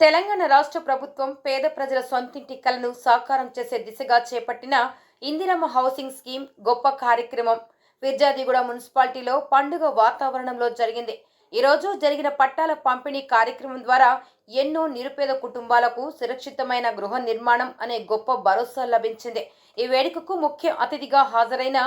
తెలంగాణ రాష్ట్ర ప్రభుత్వం పేద ప్రజల సొంతింటి కలను సాకారం చేసే దిశగా చేపట్టిన ఇందిరమ్మ హౌసింగ్ స్కీమ్ గొప్ప కార్యక్రమం. విద్యాదిగూడ మున్సిపాలిటీలో పండుగ వాతావరణంలో జరిగింది. ఈరోజు జరిగిన పట్టాల పంపిణీ కార్యక్రమం ద్వారా ఎన్నో నిరుపేద కుటుంబాలకు సురక్షితమైన గృహ నిర్మాణం అనే గొప్ప భరోసా లభించింది. ఈ వేడుకకు ముఖ్య అతిథిగా హాజరైన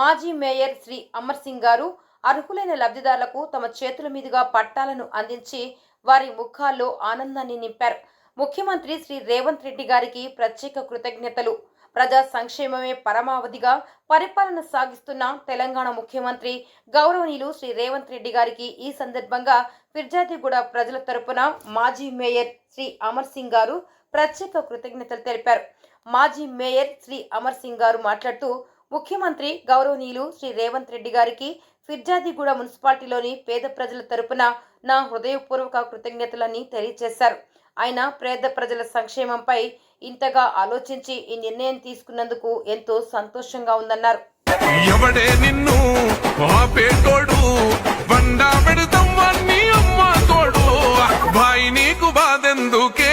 మాజీ మేయర్ శ్రీ అమర్ సింగ్ గారు అర్హులైన లబ్ధిదారులకు తమ చేతుల మీదుగా పట్టాలను అందించి వారి ముఖాల్లో ఆనందాన్ని నింపారు. ముఖ్యమంత్రి శ్రీ రేవంత్ రెడ్డి గారికి ప్రత్యేక కృతజ్ఞతలు. ప్రజా సంక్షేమమే పరమావధిగా పరిపాలన సాగిస్తున్న తెలంగాణ ముఖ్యమంత్రి గౌరవనీయులు శ్రీ రేవంత్ రెడ్డి గారికి ఈ సందర్భంగా ఫిర్జాదిగూడ ప్రజల తరపున మాజీ మేయర్ శ్రీ అమర్ సింగ్ గారు ప్రత్యేక కృతజ్ఞతలు తెలిపారు. మాజీ మేయర్ శ్రీ అమర్ సింగ్ గారు మాట్లాడుతూ ముఖ్యమంత్రి గౌరవనీయులు శ్రీ రేవంత్ రెడ్డి గారికి ఫిర్జాదిగూడ మున్సిపాలిటీలోని పేద ప్రజల తరపున నా హృదయపూర్వక కృతజ్ఞతలని తెలియజేశారు. ఆయన పేద ప్రజల సంక్షేమంపై ఇంతగా ఆలోచించి ఈ నిర్ణయం తీసుకున్నందుకు ఎంతో సంతోషంగా ఉందన్నారు. ఎవడే నిన్ను ఆపేటోడు? బండా పెడతాం అమ్మ తోడు. బాయి నీకు బాధెందుకే?